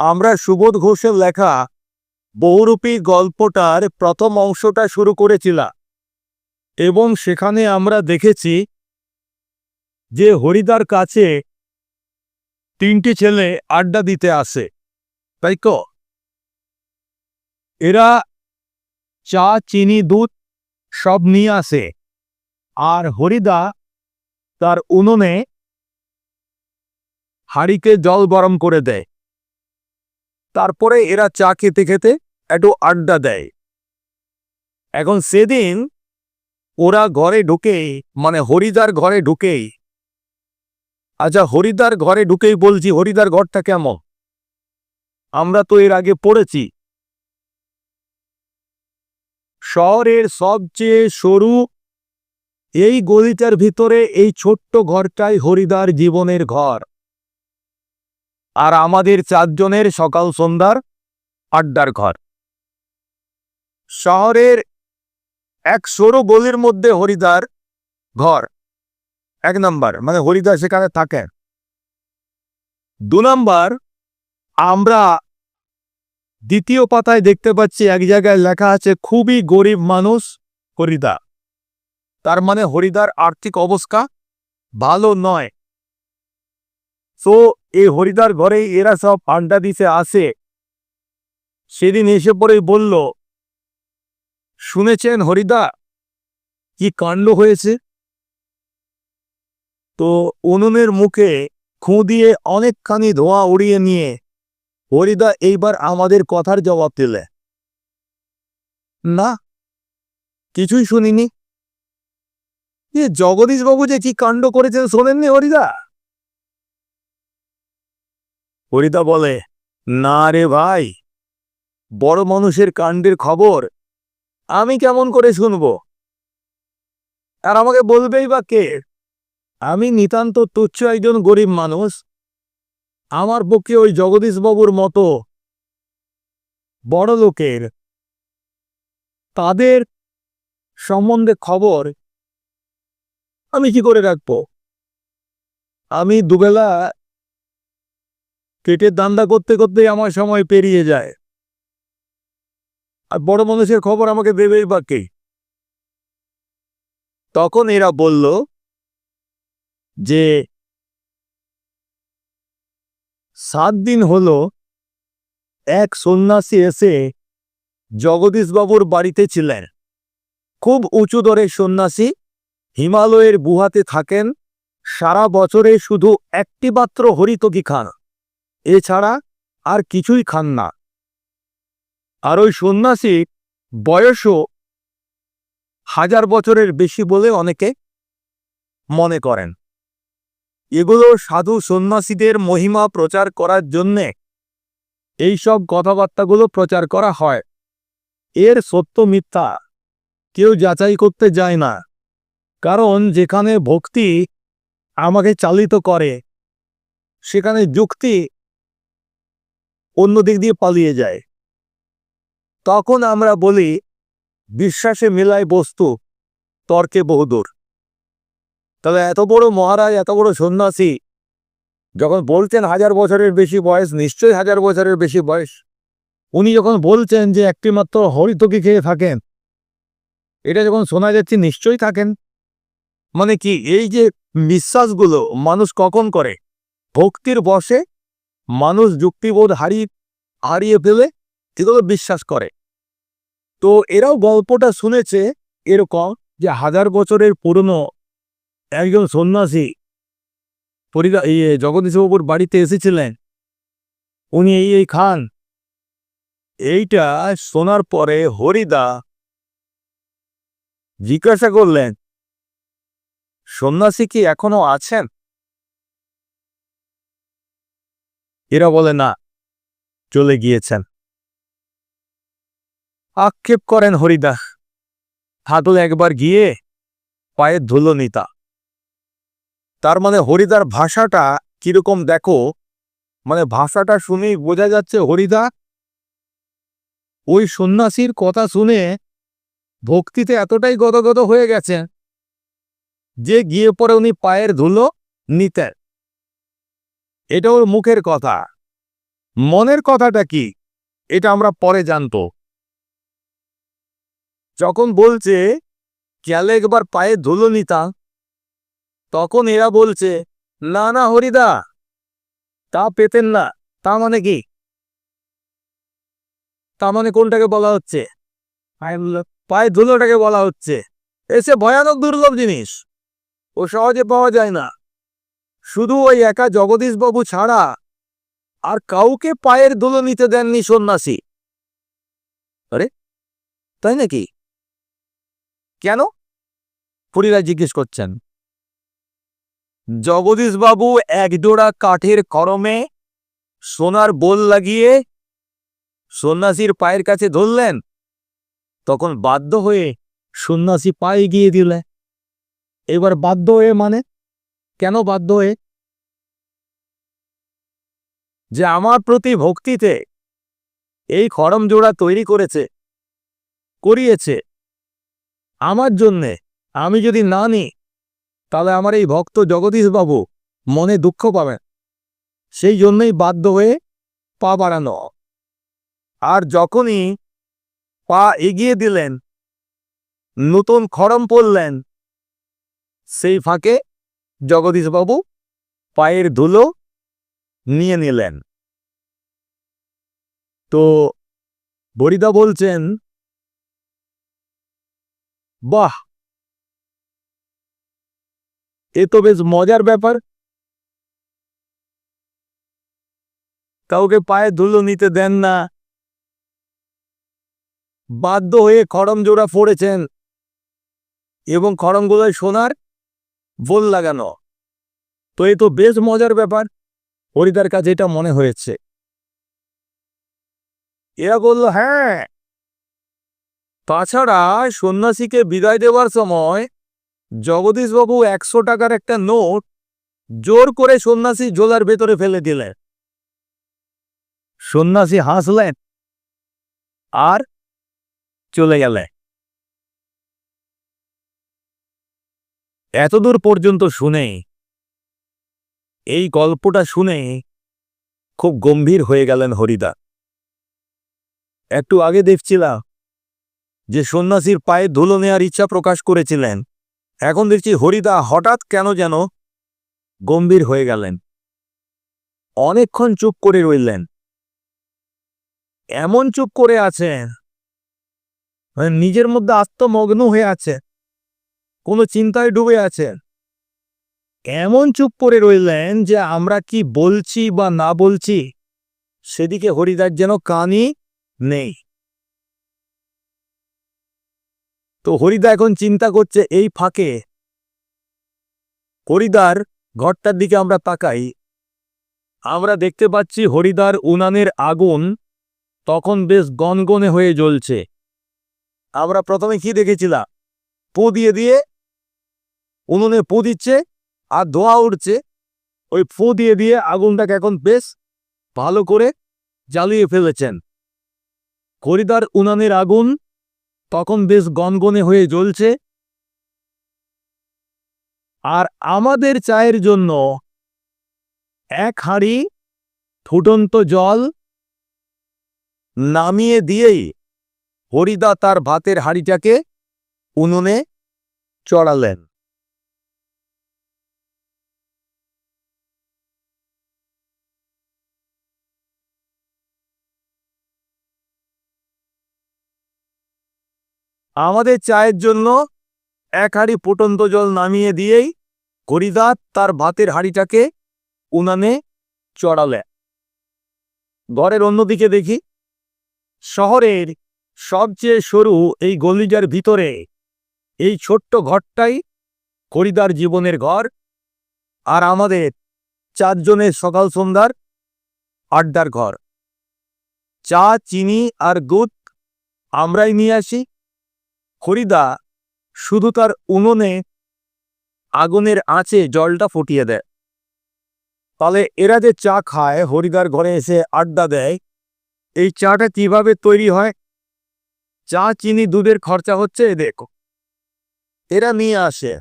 আমরা সুবোধ ঘোষের লেখা বহুরূপী গল্পটার প্রথম অংশটা শুরু করেছিলাম এবং সেখানে আমরা দেখেছি যে হরিদার কাছে তিনটি ছেলে আড্ডা দিতে আসে। তাই তো এরা চা, চিনি, দুধ সব নিয়ে আসে। আর হরিদা তার উনুনে হাড়িকে জল গরম করে দেয়। তারপরে এরা চা খেতে খেতে একটু আড্ডা দেয়। এখন সেদিন ওরা ঘরে ঢুকেই মানে হরিদার ঘরে ঢুকেই আচ্ছা হরিদার ঘরে ঢুকেই বলছি, হরিদার ঘরটা কেমন? আমরা তো এর আগে পড়েছি। শহরের সবচেয়ে সরু এই গলিটার ভিতরে এই ছোট্ট ঘরটাই হরিদার জীবনের ঘর। আর আমাদের চারজনের সকাল সন্ধ্যার আড্ডার ঘর। শহরের এক সরু গলির মধ্যে হরিদার ঘর। এক নাম্বার মানে হরিদা সেখানে থাকে দু নাম্বার, আমরা দ্বিতীয় পাতায় দেখতে পাচ্ছি এক জায়গায় লেখা আছে, খুবই গরিব মানুষ হরিদা তার মানে হরিদার আর্থিক অবস্থা ভালো নয়। তো এই হরিদার ঘরেই এরা সব আড্ডা দিতে আসে। সেদিন এসে পরেই বলল, শুনেছেন হরিদা, কি কাণ্ড হয়েছে? তো উনুনের মুখে খুঁ দিয়ে অনেকখানি ধোঁয়া উড়িয়ে নিয়ে হরিদা এইবার আমাদের কথার জবাব দিলে। না, কিছুই শুনিনি। এ জগদীশবাবু যে কি কাণ্ড করেছেন শোনেননি হরিদা? হরিদা বলে, না রে ভাই, বড় মানুষের কাণ্ডের খবর আমি কেমন করে শুনব? আর আমাকে বলবেই বা কে? আমি নিতান্ত তুচ্ছ একজন গরিব মানুষ। আমার পক্ষে ওই জগদীশবাবুর মতো বড় লোকের তাদের সম্বন্ধে খবর আমি কি করে রাখব? আমি দুবেলা পেটের দান্দা করতে করতে আমার সময় পেরিয়ে যায়। আর বড় মানুষের খবর আমাকে দেবেই বা কে? তখন এরা বলল যে, সাত দিন হল এক সন্ন্যাসী এসে জগদীশবাবুর বাড়িতে ছিলেন। খুব উঁচু দরের সন্ন্যাসী, হিমালয়ের গুহাতে থাকেন, সারা বছরে শুধু একটি মাত্র হরিতকি খান। এছাড়া আর কিছুই খান না। আর ওই সন্ন্যাসী বয়সও হাজার বছরের বেশি বলে অনেকে মনে করেন। এগুলো সাধু সন্ন্যাসীদের মহিমা প্রচার করার জন্যে এইসব কথাবার্তাগুলো প্রচার করা হয়। এর সত্য মিথ্যা কেউ যাচাই করতে যায় না। কারণ যেখানে ভক্তি আমাকে চালিত করে, সেখানে যুক্তি অন্য দিক দিয়ে পালিয়ে যায়। তখন আমরা বলি, বিশ্বাসে মেলায় বস্তু, তর্কে বহুদূর। তবে এত বড় মহারাজ, এত বড় সন্ন্যাসী, যখন বলছেন হাজার বছরের বেশি বয়স, নিশ্চয়ই হাজার বছরের বেশি বয়স, উনি যখন বলছেন যে একটি মাত্র হরিতকি খেয়ে থাকেন, এটা যখন শোনা যাচ্ছে নিশ্চয়ই থাকেন। মানে কি, এই যে বিশ্বাসগুলো মানুষ কখন করে? ভক্তির বসে মানুষ যুক্তিবোধ হারিয়ে হারিয়ে ফেলে, এগুলো বিশ্বাস করে। তো এরাও গল্পটা শুনেছে এরকম যে হাজার বছরের পুরনো একজন সন্ন্যাসী পরিদা ইয়ে জগদীশবাবুর বাড়িতে এসেছিলেন। উনি এই এই খান। এইটা শোনার পরে হরিদা জিজ্ঞাসা করলেন, সন্ন্যাসী কি এখনও আছেন? এরা বলে, না, চলে গিয়েছেন। আক্ষেপ করেন হরিদা। হাতল একবার গিয়ে পায়ের ধুলো নিতা। তার মানে হরিদার ভাষাটা কীরকম দেখো? মানে ভাষাটা শুনেই বোঝা যাচ্ছে হরিদা, ওই সন্ন্যাসীর কথা শুনে ভক্তিতে এতটাই গদগদ হয়ে গেছে যে গিয়ে পরে উনি পায়ের ধুলো নিতেন। এটা ওর মুখের কথা। মনের কথাটা কি? এটা আমরা পরে জানতো যখন বলছে ক্যালে একবার পায়ে ধুলো নিতা? তখন এরা বলছে, না না, হরিদা, তা পেতেন না। তা মানে কি? তা মানে কোনটাকে বলা হচ্ছে? পায়ে ধুলোটাকে বলা হচ্ছে। এসে ভয়ানক দুর্লভ জিনিস। ও সহজে পাওয়া যায় না। শুধু ওই একা জগদীশবাবু ছাড়া আর কাউকে পায়ের ধুলো নিতে দেননি সন্ন্যাসী। আরে, তাই নাকি? কেন? পুরীরা জিজ্ঞেস করছেন। জগদীশবাবু একজোড়া কাঠের করমে সোনার বোল লাগিয়ে সন্ন্যাসীর পায়ের কাছে ধরলেন, তখন বাধ্য হয়ে সন্ন্যাসী পায়ে গিয়ে দিলে। এবার বাধ্য হয়ে মানে? কেন বাধ্য হয়ে? যে আমার প্রতি ভক্তিতে এই খরম জোড়া তৈরি করেছে, করিয়েছে। আমার জন্যে আমি যদি না নিই, তাহলে আমার এই ভক্ত জগদীশবাবু মনে দুঃখ পাবেন। সেই জন্যই বাধ্য হয়ে পা বাড়ানো। আর যখনই পা এগিয়ে দিলেন, নতুন খরম পড়লেন সেই ফাঁকে জগদীশবাবু পায়ের ধুলো নিয়ে নিলেন। তো বরিদা বলছেন, বাহ! এ তো বেশ মজার ব্যাপার। কাউকে পায়ে ধুলো নিতে দেন না। বাধ্য হয়ে খড়ম জোড়া ফোড়েছেন এবং খড়মগুলোয় সোনার বোল লাগানো। তো এ তো বেশ মজার ব্যাপার। হরিদার কাছে এটা মনে হয়েছে। এরা বলল হ্যাঁ। তাছাড়া সন্ন্যাসীকে বিদায় দেওয়ার সময় জগদীশবাবু একশো টাকার একটা নোট জোর করে সন্ন্যাসী জোলার ভেতরে ফেলে দিলেন। সন্ন্যাসী হাসলেন আর চলে গেলেন। এতদূর পর্যন্ত শুনে এই গল্পটা শুনে খুব গম্ভীর হয়ে গেলেন হরিদা। একটু আগে দেখছিলাম যে সন্ন্যাসীর পায়ে ধুলো নেওয়ার ইচ্ছা প্রকাশ করেছিলেন। এখন দেখছি হরিদা হঠাৎ কেন যেন গম্ভীর হয়ে গেলেন। অনেকক্ষণ চুপ করে রইলেন। এমন চুপ করে আছেন মানে নিজের মধ্যে আত্মমগ্ন হয়ে আছে কোনো চিন্তায় ডুবে আছেন? এমন চুপ করে রইলেন যে আমরা কি বলছি বা না বলছি? সেদিকে হরিদার যেন কানই নেই। তো হরিদা এখন চিন্তা করছে এই ফাঁকে। হরিদার ঘরটার দিকে আমরা তাকাই। আমরা দেখতে পাচ্ছি হরিদার উনানের আগুন তখন বেশ গনগনে হয়ে জ্বলছে। আমরা প্রথমে কি দেখেছিলাম? পো দিয়ে দিয়ে উনুনে পো দিচ্ছে আর ধোয়া উঠছে। ওই ফো দিয়ে দিয়ে আগুনটাকে এখন বেশ ভালো করে জ্বালিয়ে ফেলেছেন। হরিদার উনানের আগুন তখন বেশ গনগনে হয়ে জ্বলছে। আর আমাদের চায়ের জন্য এক হাঁড়ি ফুটন্ত জল নামিয়ে দিয়েই হরিদা তার ভাতের হাঁড়িটাকে উনুনে চড়ালেন। আমাদের চায়ের জন্য এক হাঁড়ি ফুটন্ত জল নামিয়ে দিয়েই হরিদা তার ভাতের হাঁড়িটাকে উনানে চড়ালে। ঘরের অন্যদিকে দেখি শহরের সবচেয়ে সরু এই গলিটার ভিতরে এই ছোট্ট ঘরটাই হরিদার জীবনের ঘর আর আমাদের চারজনের সকাল সন্ধ্যার আড্ডার ঘর। চা, চিনি আর গুড় আমরাই নিয়ে আসি। হরিদা শুধু তার উনুনে আগুনের আঁচে জলটা ফুটিয়ে দেয়। তাহলে এরা যে চা খায়, হরিদার ঘরে এসে আড্ডা দেয়, এই চাটা কীভাবে তৈরি হয়? চা, চিনি, দুধের খরচা হচ্ছে, দেখো। এরা নিয়ে আসে।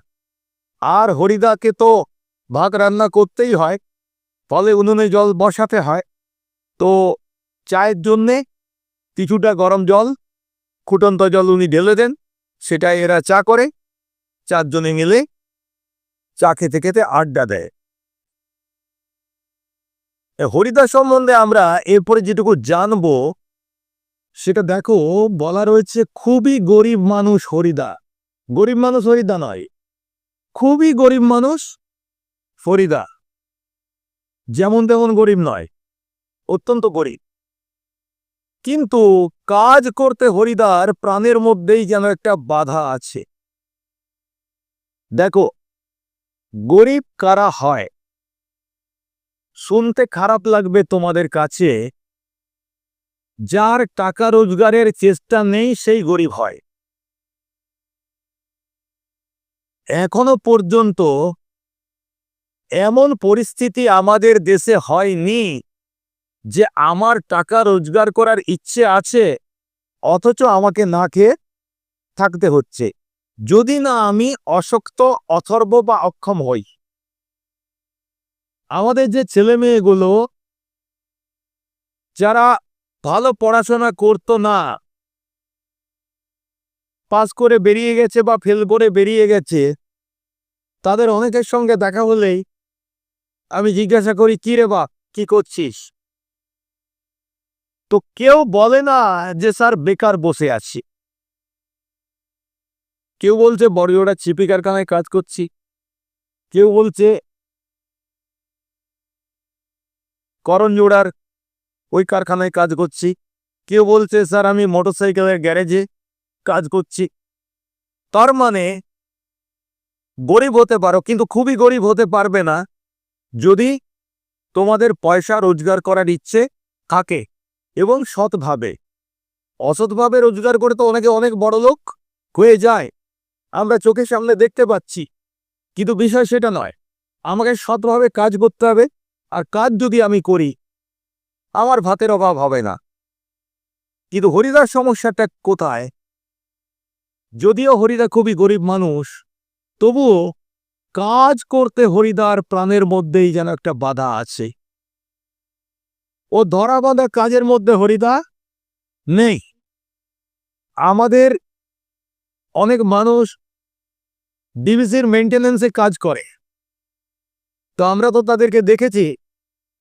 আর হরিদাকে তো ভাত রান্না করতেই হয়, ফলে উনুনে জল বসাতে হয়। তো চায়ের জন্যে কিছুটা গরম জল, ফুটন্ত জল উনি ঢেলে দেন। সেটা এরা চা করে। চারজনে মিলে চা খেতে খেতে আড্ডা দেয়। এ হরিদা সম্বন্ধে আমরা এরপরে যেটুকু জানব, সেটা দেখো, বলা রয়েছে খুবই গরিব মানুষ হরিদা। গরিব মানুষ হরিদা নয়, খুবই গরিব মানুষ ফরিদা। যেমন তেমন গরিব নয়, অত্যন্ত গরিব। কিন্তু কাজ করতে হরিদার প্রাণের মধ্যেই যেন একটা বাধা আছে। দেখো, গরিব কারা হয়? শুনতে খারাপ লাগবে তোমাদের কাছে। যার টাকা রোজগারের চেষ্টা নেই, সেই গরিব হয়। এখনও পর্যন্ত এমন পরিস্থিতি আমাদের দেশে হয়নি। যে আমার টাকা রোজগার করার ইচ্ছে আছে, অথচ আমাকে না খেয়ে থাকতে হচ্ছে। যদি না আমি অশক্ত, অথর্ব বা অক্ষম হই। আমাদের যে ছেলে মেয়েগুলো যারা ভালো পড়াশোনা করতো না, পাস করে বেরিয়ে গেছে বা ফেল করে বেরিয়ে গেছে, তাদের অনেকের সঙ্গে দেখা হলেই আমি জিজ্ঞাসা করি, কি রে বা, কি করছিস? তো কেউ বলে না যে স্যার বেকার বসে আছি। কেউ বলছে বড়জোড়া চিপি কারখানায় কাজ করছি। কেউ বলছে করণ জোড়ার ওই কারখানায় কাজ করছি। কেউ বলছে, স্যার, আমি মোটরসাইকেলের গ্যারেজে কাজ করছি। তার মানে গরিব হতে পারো, কিন্তু খুবই গরিব হতে পারবে না যদি তোমাদের পয়সা রোজগার করার ইচ্ছে থাকে। এবং সৎভাবে। অসৎভাবে রোজগার করে তো অনেকে অনেক বড় লোক হয়ে যায়। আমরা চোখের সামনে দেখতে পাচ্ছি। কিন্তু বিষয় সেটা নয়। আমাকে সৎভাবে কাজ করতে হবে আর কাজ যদি আমি করি, আমার ভাতের অভাব হবে না। কিন্তু হরিদার সমস্যাটা কোথায়? যদিও হরিদা খুবই গরিব মানুষ, তবুও কাজ করতে হরিদার প্রাণের মধ্যেই যেন একটা বাধা আছে। ও ধরা বাঁধা কাজের মধ্যে হরিদা, নেই। আমাদের অনেক মানুষ ডিভিসির মেনটেন্যান্সে কাজ করে। তো আমরা তো তাদেরকে দেখেছি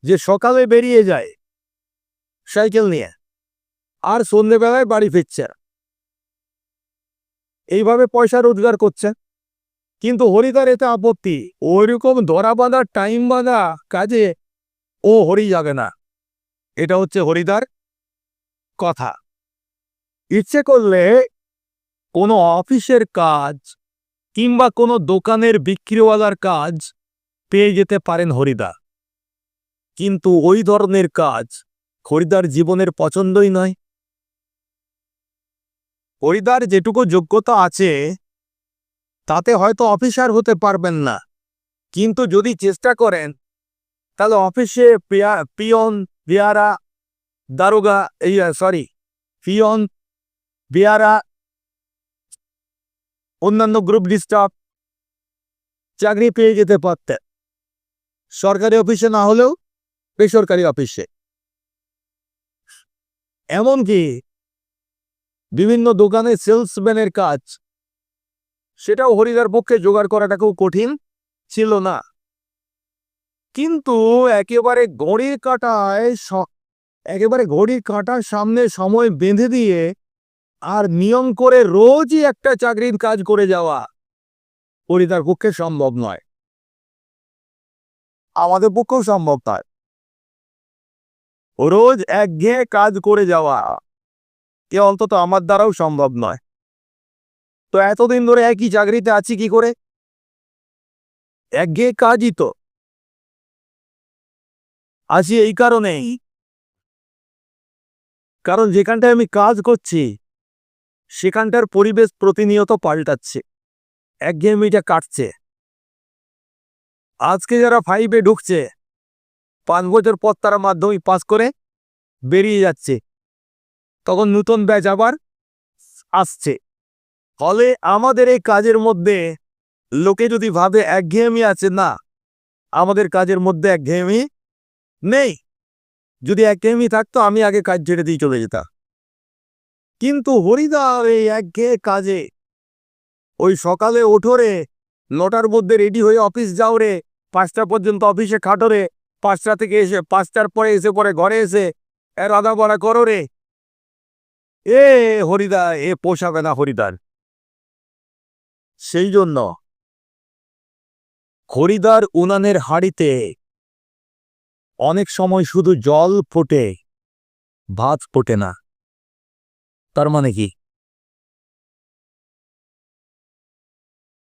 যে সকালে বেরিয়ে যায় সাইকেল নিয়ে আর সন্ধেবেলায় বাড়ি ফিরছে এইভাবে পয়সা রোজগার করছে। কিন্তু হরিদার এতে আপত্তি, ওইরকম ধরা বাঁধা, টাইম বাঁধা কাজে ও হরি যাবে না। এটা হচ্ছে হরিদার কথা। ইচ্ছে করলে কোনো অফিসের কাজ কিংবা কোনো দোকানের বিক্রিওয়ালার কাজ পেয়ে যেতে পারেন হরিদা কিন্তু ওই ধরনের কাজ হরিদার জীবনের পছন্দই নয়। হরিদার যেটুকু যোগ্যতা আছে, তাতে হয়তো অফিসার হতে পারবেন না। কিন্তু যদি চেষ্টা করেন, তাহলে অফিসে পিয়া- পিয়ন বিয়ারা দারোগা এই সরি পিয়ন বিয়ারা অন্যান্য গ্রুপ ডিস্টার্ব চাকরি পেয়ে যেতে পারতেন সরকারি অফিসে না হলেও বেসরকারি অফিসে এমনকি বিভিন্ন দোকানে সেলসম্যানের কাজ, সেটাও হরিদার পক্ষে জোগাড় করাটা খুব কঠিন ছিল না। কিন্তু একেবারে ঘড়ির কাঁটায় একেবারে ঘড়ির কাঁটার সামনে সময় বেঁধে দিয়ে আর নিয়ম করে রোজই একটা চাকরির কাজ করে যাওয়া হরিদার পক্ষে সম্ভব নয়। আমাদের পক্ষেও সম্ভব নয় রোজ একঘেয়ে কাজ করে যাওয়া কে অন্তত আমার দ্বারাও সম্ভব নয়। তো এতদিন ধরে একই চাকরিতে আছি কি করে? একঘেয়ে কাজই তো। আছি এই কারণেই। কারণ যেখানটায় আমি কাজ করছি, সেখানটার পরিবেশ প্রতিনিয়ত পাল্টাচ্ছে। একঘেয়েমিটা কাটছে। আজকে যারা ফাইভে ঢুকছে, পাঁচ বছর পর তারা মাধ্যমিক পাস করে বেরিয়ে যাচ্ছে। তখন নতুন ব্যাচ আবার আসছে। ফলে আমাদের এই কাজের মধ্যে লোকে যদি ভাবে একঘেয়েমি আছে, না, আমাদের কাজের মধ্যে একঘেয়েমি নেই। যদি একঘেয়েমি থাকতো, আমি আগে কাজ ছেড়ে দিয়ে চলে যেতাম। কিন্তু হরিদা এই একঘেয়ে কাজে, ওই সকালে ওঠো রে নটার মধ্যে রেডি হয়ে অফিস যাও রে পাঁচটা পর্যন্ত অফিসে খাটো রে পাঁচটা থেকে এসে, পাঁচটার পরে এসে পরে ঘরে এসে, এ রাধা বড়া করো রে এ হরিদা এ পোষাবে না হরিদার সেই জন্য হরিদার উনানের হাড়িতে অনেক সময় শুধু জল ফোটে, ভাত ফোটে না। তার মানে কি?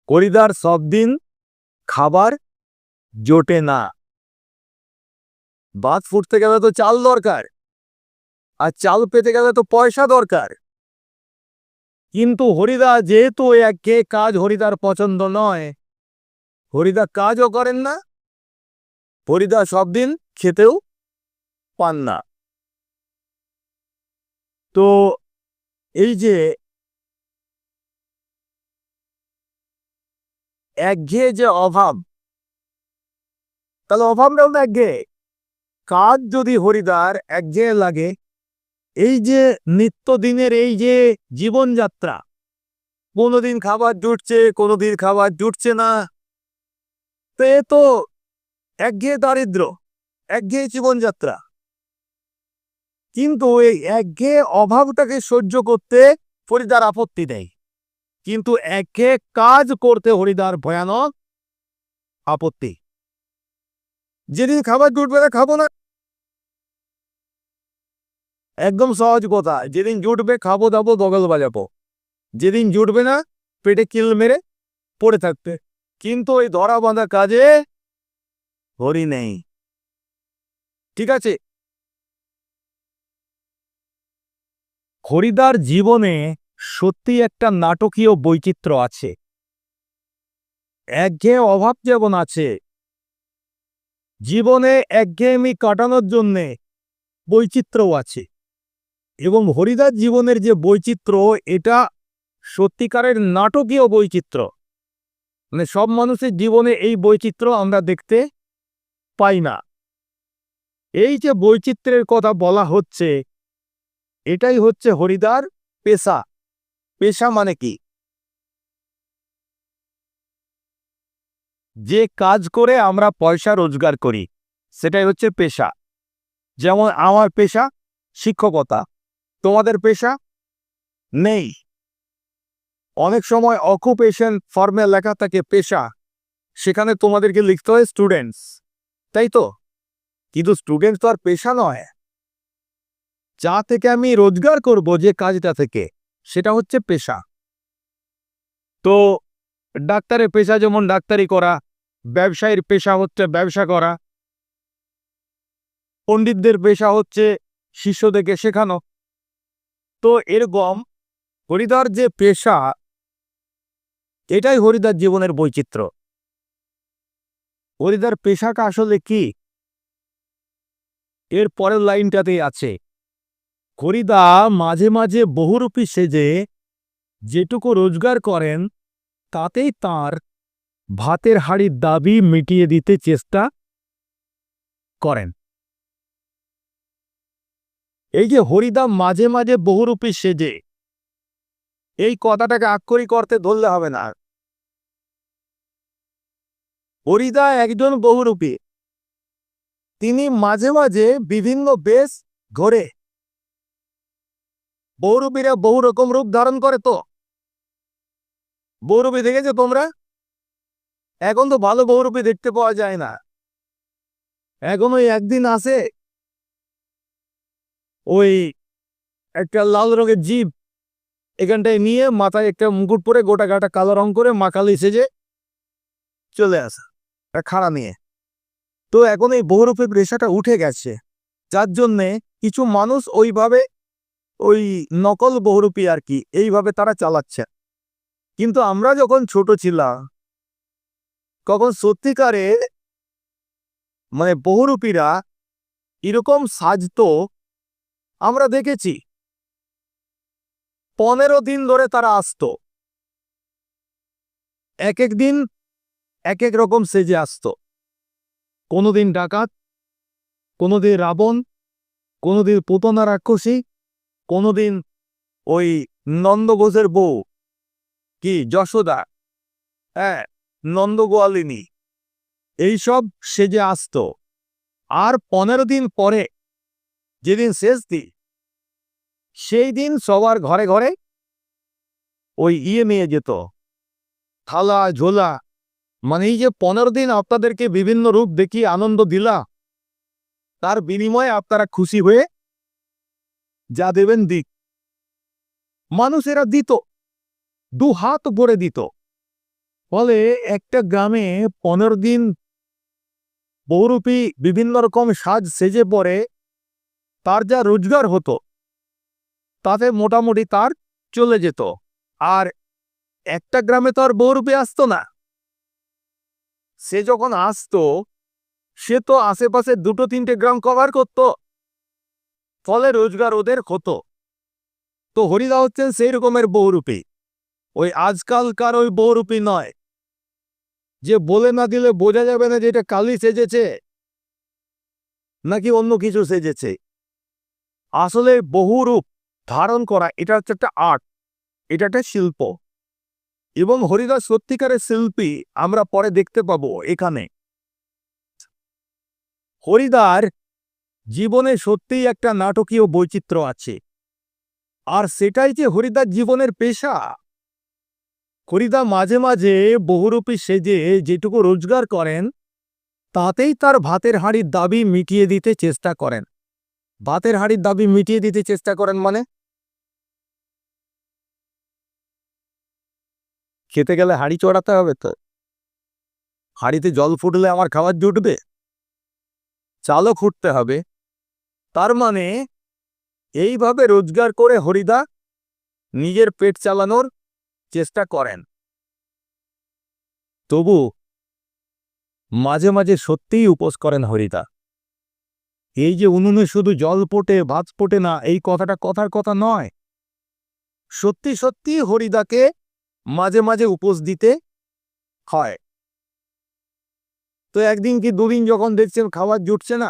করিদার সব দিন খাবার জোটে না। ভাত ফুটতে গেলে তো চাল দরকার, আর চাল পেতে গেলে তো পয়সা দরকার। কিন্তু হরিদা যেহেতু একে কাজ হরিদার পছন্দ নয়, হরিদা কাজও করেন না। হরিদা সব দিন খেতেও পান না। তো এই যে একঘেয়ে যে অভাব, তাহলে অভাবটাও তো একঘেয়ে। কাজ যদি হরিদার একঘেয়ে লাগে, এই যে নিত্যদিনের এই যে জীবনযাত্রা, কোনোদিন খাবার জুটছে, কোনোদিন খাবার জুটছে না, তো এ তো একঘেয়ে দারিদ্র একঘেয়ে জীবনযাত্রা। কিন্তু এই একঘেয়ে অভাবটাকে সহ্য করতে হরিদার আপত্তি নেই। কিন্তু একঘেয়ে কাজ করতে হরিদার ভয়ানক আপত্তি। যেদিন খাবার জুটবে না খাব না। একদম সহজ কথা, যেদিন জুটবে খাব দাবো দগল বাজাবো। যেদিন জুটবে না পেটে কিল মেরে পড়ে থাকতে। কিন্তু ওই ধরা বাঁধা কাজে হরি নেই। ঠিক আছে? হরিদার জীবনে সত্যি একটা নাটকীয় বৈচিত্র্য আছে। একঘেয়ে অভাব যেমন আছে, জীবনে একঘেয়েমি কাটানোর জন্যে বৈচিত্র্যও আছে। এবং হরিদার জীবনের যে বৈচিত্র্য, এটা সত্যিকারের নাটকীয় বৈচিত্র্য। মানে সব মানুষের জীবনে এই বৈচিত্র্য আমরা দেখতে পাই না। এই যে বৈচিত্র্যের কথা বলা হচ্ছে, এটাই হচ্ছে হরিদার পেশা। পেশা মানে কি? যে কাজ করে আমরা পয়সা রোজগার করি, সেটাই হচ্ছে পেশা। যেমন আমার পেশা শিক্ষকতা, তোমাদের পেশা? নেই। অনেক সময় অকুপেশন ফর্মে লেখা থাকে পেশা, সেখানে তোমাদেরকে লিখতে হয় স্টুডেন্টস তাই তো? কিন্তু স্টুডেন্ট তো আর পেশা নয়। যা থেকে আমি রোজগার করব যে কাজটা থেকে, সেটা হচ্ছে পেশা। তো ডাক্তারের পেশা যেমন ডাক্তারি করা, ব্যবসায়ীর পেশা হচ্ছে ব্যবসা করা। পণ্ডিতদের পেশা হচ্ছে শিষ্যদেরকে শেখানো। তো এরকম হরিদার যে পেশা, এটাই হরিদার জীবনের বৈচিত্র্য। হরিদার পেশাটা আসলে কি? এর পরের লাইনটাতেই আছে। হরিদা মাঝে মাঝে বহুরূপী সেজে, যেটুকু রোজগার করেন, তাতেই তার ভাতের হাড়ির দাবি মিটিয়ে দিতে চেষ্টা করেন। এই যে হরিদা মাঝে মাঝে বহুরূপী সেজে, এই কথাটাকে আক্ষরিক করতে ধরলে হবে না। হরিদা একজন বহুরূপী। তিনি মাঝে মাঝে বিভিন্ন বেশ ঘোরে বহুরূপীরা বহু রকম রূপ ধারণ করে তো। বহুরূপী দেখেছ তোমরা? এখন তো ভালো বহুরূপী দেখতে পাওয়া যায় না। এখন ওই একদিন আসে ওই একটা লাল রঙের জীব এখানটায় নিয়ে মাথায় একটা মুকুট পরে গোটা গাটা কালো রং করে মাকালি সেজে চলে আসা খাড়া নিয়ে। তো এখন এই বহুরূপের রেশাটা উঠে গেছে। যার জন্যে কিছু মানুষ ওইভাবে ওই নকল বহুরূপী আর কি, এইভাবে তারা চালাচ্ছে। কিন্তু আমরা যখন ছোট ছিলাম তখন সত্যিকারে মানে বহুরূপীরা এরকম সাজতো, আমরা দেখেছি। পনেরো দিন ধরে তারা আসতো। এক এক দিন এক এক রকম সেজে আসতো। কোনোদিন ডাকাত, কোনোদিন রাবণ, কোনোদিন পুতনা রাক্ষসী, কোনোদিন ওই নন্দঘোষের বউ। কি, যশোদা? হ্যাঁ নন্দগোয়ালিনী। এইসব সেজে আসত। আর পনেরো দিন পরে, যেদিন শেষ দিন, সেই দিন সবার ঘরে ঘরে ওই ইয়ে নিয়ে যেত। থালা, ঝোলা মানে এই যে পনেরো দিন আপনাদেরকে বিভিন্ন রূপ দেখিয়ে আনন্দ দিলা, তার বিনিময়ে আপনারা খুশি হয়ে যা দেবেন দিক। মানুষেরা দিত, দু হাত ভরে দিত। ফলে একটা গ্রামে পনেরো দিন বহুরূপী বিভিন্ন রকম সাজ সেজে পরে তার যা রোজগার হতো, তাতে মোটামুটি তার চলে যেত। আর একটা গ্রামে তো আর বহুরূপী আসতো না। সে যখন আসতো, সে তো আশেপাশে দুটো তিনটে গ্রাম কভার করত। ফলে রোজগার ওদের হতো। তো হরিদা হচ্ছেন সেই রকমের বহুরূপী। ওই আজকালকার ওই বহুরূপী নয়। যে বলে না দিলে বোঝা যাবে না যে এটা কালি সেজেছে, নাকি অন্য কিছু সেজেছে। আসলে বহুরূপ ধারণ করা, এটা হচ্ছে একটা আর্ট, এটা একটা শিল্প। এবং হরিদাস সত্যিকারের শিল্পী, আমরা পরে দেখতে পাবো এখানে। হরিদার জীবনে সত্যিই একটা নাটকীয় বৈচিত্র্য আছে। আর সেটাই যে হরিদার জীবনের পেশা। হরিদা মাঝে মাঝে বহুরূপী সেজে যেটুকু রোজগার করেন, তাতেই তার ভাতের হাঁড়ির দাবি মিটিয়ে দিতে চেষ্টা করেন। ভাতের হাঁড়ির দাবি মিটিয়ে দিতে চেষ্টা করেন মানে? খেতে গেলে হাঁড়ি চড়াতে হবে তো? হাঁড়িতে জল ফুটলে আমার খাবার জুটবে? চালও খুঁটতে হবে। তার মানে এইভাবে রোজগার করে হরিদা নিজের পেট চালানোর চেষ্টা করেন। তবু মাঝে মাঝে সত্যিই উপোস করেন হরিদা। এই যে উনুনে শুধু জল পোটে ভাত পোটে না, এই কথাটা কথার কথা নয়। সত্যি সত্যি হরিদাকে মাঝে মাঝে উপোস দিতে হয়। তো একদিন কি দুদিন যখন দেখছেন খাবার জুটছে না?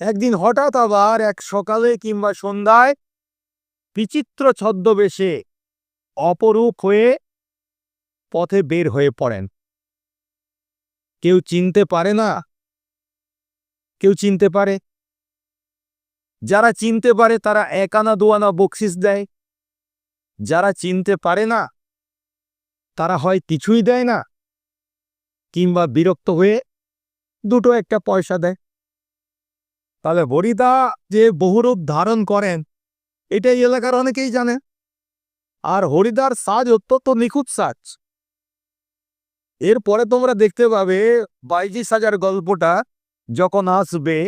একদিন হঠাৎ আবার এক সকালে কিংবা সন্ধ্যায় বিচিত্র ছদ্মবেশে অপরূপ হয়ে পথে বের হয়ে পড়েন। কেউ চিনতে পারে না? কেউ চিনতে পারে? যারা চিনতে পারে তারা এক আনা দুয়ানা বকশিস দেয়। যারা চিনতে পারে না, তারা হয় কিছুই দেয় না, কিংবা বিরক্ত হয়ে দুটো একটা পয়সা দেয়। তাহলে হরিদা যে বহুরূপ ধারণ করেন, এটাই এলাকার অনেকেই জানে। আর হরিদার সাজ অত্যন্ত নিখুঁত সাজ। এরপরে তোমরা দেখতে পাবে বাইজি সাজার গল্পটা যখন আসবে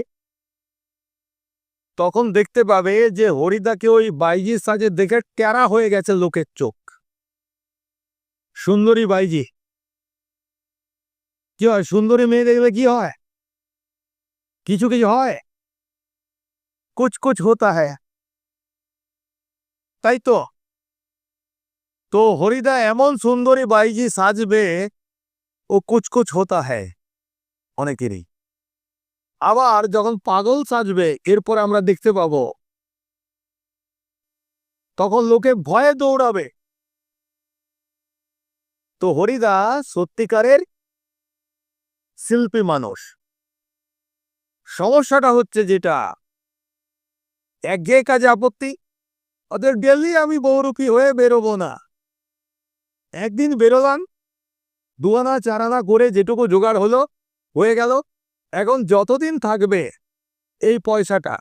তখন দেখতে পাবে যে হরিদাকে ওই বাইজি সাজে দেখে ট্যারা হয়ে গেছে লোকের চোখ। সুন্দরী বাইজি। কি হয়? সুন্দরী মেয়ে দেখলে কি হয়? কিছু কিছু হয়? কুছ কুছ হতা হ্যায়। তাই তো। তো হরিদা এমন সুন্দরী বাইজি সাজবে, ও কুছ হতা হ্যায়, অনেকেরই। আবার যখন পাগল সাজবে, এরপর আমরা দেখতে পাব। তখন লোকে ভয়ে দৌড়াবে। তো হরিদা সত্যিকারের শিল্পী মানুষ। সমস্যাটা হচ্ছে যেটা, একঘেয়ে কাজে আপত্তি? ওদের ডেলি আমি বহুরূপী হয়ে বেরোবো না। একদিন বেরোলাম দুয়ানা চারানা করে যেটুকু জোগাড় হলো, হয়ে গেল। এখন যতদিন থাকবে এই পয়সাটা,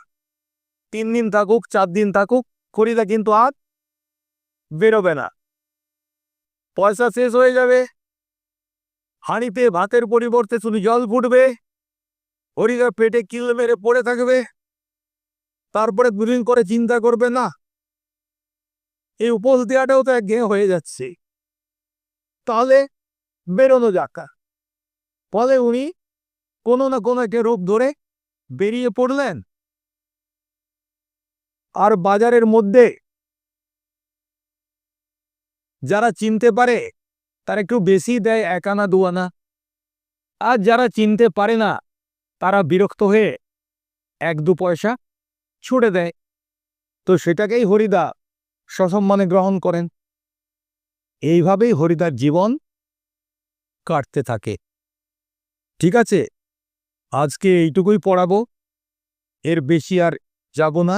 তিন দিন থাকুক, চার দিন থাকুক, খরিদা কিন্তু আর বেরোবে না। পয়সা শেষ হয়ে যাবে, হাঁড়িতে ভাতের পরিবর্তে শুধু জল ফুটবে, হরিদা পেটে কিল মেরে পড়ে থাকবে, তারপরে দুদিন করে চিন্তা করবে না। এই উপোস দেওয়াটাও তো একঘেয়ে হয়ে যাচ্ছে। তাহলে বেরোনো যাকা। ফলে উনি কোনো না কোনো একটা রূপ ধরে বেরিয়ে পড়লেন। আর বাজারের মধ্যে যারা চিনতে পারে, তারা একটু বেশি দেয় এক আনা দু আনা আর যারা চিনতে পারে না, তারা বিরক্ত হয়ে এক দু পয়সা ছুড়ে দেয়। তো সেটাকেই হরিদা সসম্মানে গ্রহণ করেন। এইভাবেই হরিদার জীবন কাটতে থাকে। ঠিক আছে? আজকে এইটুকুই পড়াবো। এর বেশি আর যাব না।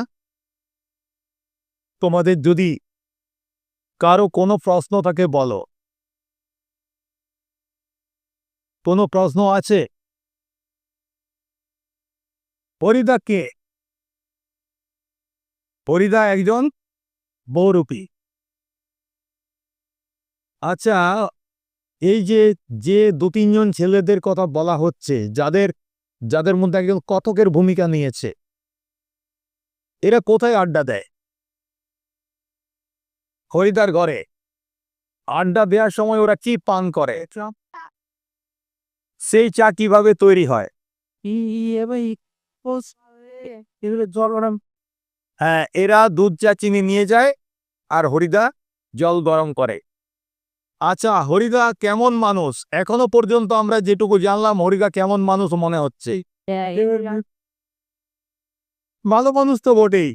তোমাদের যদি কারও কোনো প্রশ্ন থাকে বলো। কোনো প্রশ্ন আছে? পরিদা কে? পরিদা একজন বহুরূপী। আচ্ছা এই যে যে দু তিনজন ছেলেদের কথা বলা হচ্ছে, যাদের যাদের মধ্যে একজন কতকের ভূমিকা নিয়েছে। এরা কোথায় আড্ডা দেয়? হরিদার ঘরে আড্ডা দেওয়ার সময় ওরা কি পান করে? সেই চা কীভাবে তৈরি হয়? হ্যাঁ এরা দুধ চা চিনি নিয়ে যায় আর হরিদা জল গরম করে। আচ্ছা হরিদা কেমন মানুষ? এখনও পর্যন্ত আমরা যেটুকু জানলাম হরিদা কেমন মানুষ মনে হচ্ছে? ভালো মানুষ তো বটেই।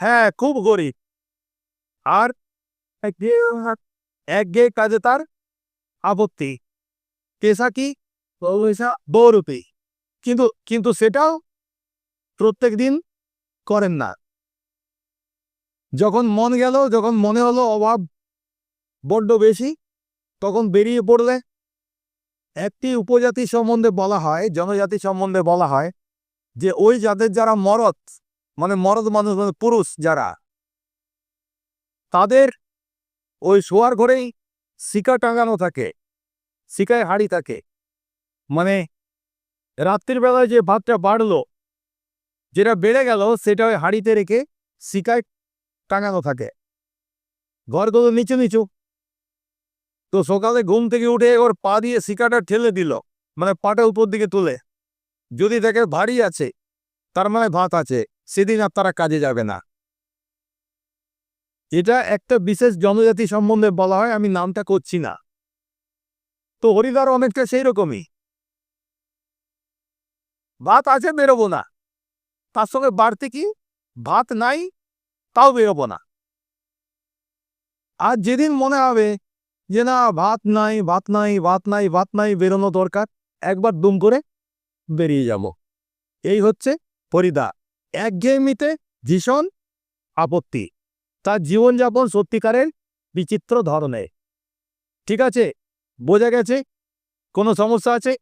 হ্যাঁ খুব গরিব। আর একঘেয়ে কাজে তার আপত্তি। পেশা কি? বহুরূপী কিন্তু কিন্তু সেটাও প্রত্যেক দিন করেন না। যখন মন গেল, যখন মনে হলো অভাব বড্ড বেশি, তখন বেরিয়ে পড়লে একটি উপজাতি সম্বন্ধে বলা হয়, জনজাতি সম্বন্ধে বলা হয় যে ওই যাদের যারা মরদ মানে মরদ মানুষ মানে পুরুষ যারা, তাদের ওই শোয়ার ঘরেই শিকা টাঙানো থাকে, শিকায় হাড়ি থাকে। মানে রাত্রির বেলায় যে ভাতটা বাড়লো, যেটা বেড়ে গেল, সেটা ওই হাড়িতে রেখে শিকায় টাঙানো থাকে। ঘরগুলো নিচু নিচু। তো সকালে ঘুম থেকে উঠে ওর পা দিয়ে শিকাটা ঠেলে দিল মানে পাটা উপর দিকে তুলে। যদি দেখে ভারী আছে, তার মানে ভাত আছে, সেদিন আর তারা কাজে যাবে না। এটা একটা বিশেষ জনজাতি সম্বন্ধে বলা হয়, আমি নামটা করছি না। তো হরিদার অনেকটা সেই রকমই ভাত আছে, বেরোবো না। তার সঙ্গে বাড়তে কি? ভাত নাই তাও বেরোবো না। আর যেদিন মনে হবে যে না, ভাত নাই ভাত নাই ভাত নাই ভাত নাই, বেরোনো দরকার, একবার দুম করে বেরিয়ে যাব। এই হচ্ছে ফরিদা। একঘেয়েমিতে ভীষণ আপত্তি। তার জীবনযাপন সত্যিকারের বিচিত্র ধরনের। ঠিক আছে? বোঝা গেছে? কোনো সমস্যা আছে?